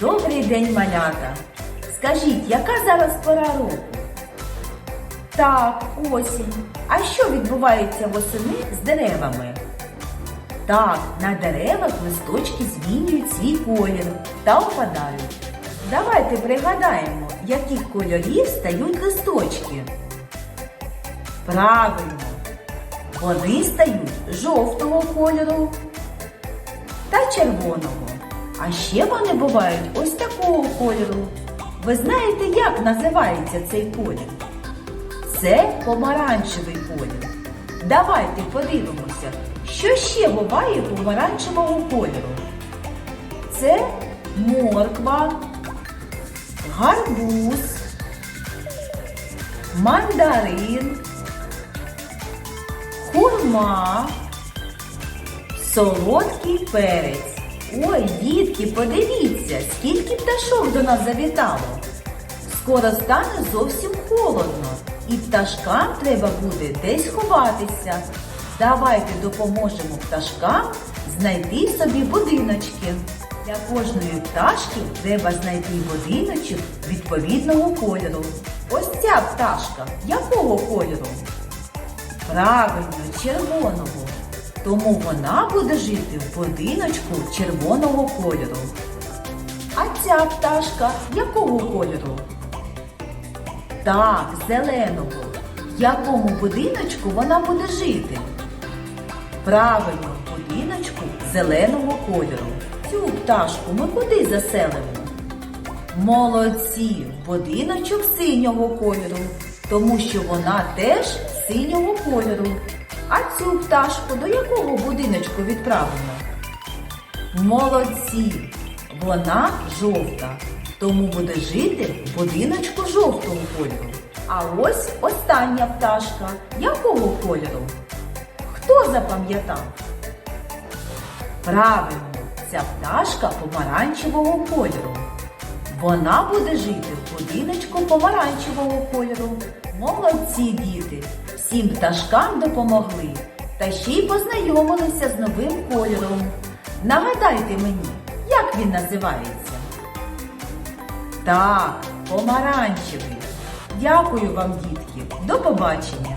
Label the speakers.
Speaker 1: Добрий день, малята! Скажіть, яка зараз пора року? Так, осінь. А що відбувається восени з деревами? Так, на деревах листочки змінюють свій колір та опадають. Давайте пригадаємо, яких кольорів стають листочки. Правильно, вони стають жовтого кольору та червоного. А ще вони бувають ось такого кольору. Ви знаєте, як називається цей колір? Це помаранчевий колір. Давайте подивимося, що ще буває помаранчевого кольору. Це морква, гарбуз, мандарин, хурма, солодкий перець. Ой, дітки, подивіться, скільки пташок до нас завітало. Скоро стане зовсім холодно, і пташкам треба буде десь ховатися. Давайте допоможемо пташкам знайти собі будиночки. Для кожної пташки треба знайти будиночок відповідного кольору. Ось ця пташка якого кольору? Правильно, червоного. Тому вона буде жити в будиночку червоного кольору. А ця пташка якого кольору? Так, зеленого. В якому будиночку вона буде жити? Правильно, в будиночку зеленого кольору. Цю пташку ми куди заселимо? Молодці, в будиночок синього кольору, тому що вона теж синього кольору. А цю пташку до якого будиночку відправимо? Молодці, вона жовта, тому буде жити в будиночку жовтого кольору. А ось остання пташка якого кольору? Хто запам'ятав? Правильно, ця пташка помаранчевого кольору. Вона буде жити в будиночку помаранчевого кольору. Молодці діти! Всім пташкам допомогли та ще й познайомилися з новим кольором. Нагадайте мені, як він називається? Так, помаранчевий. Дякую вам, дітки. До побачення!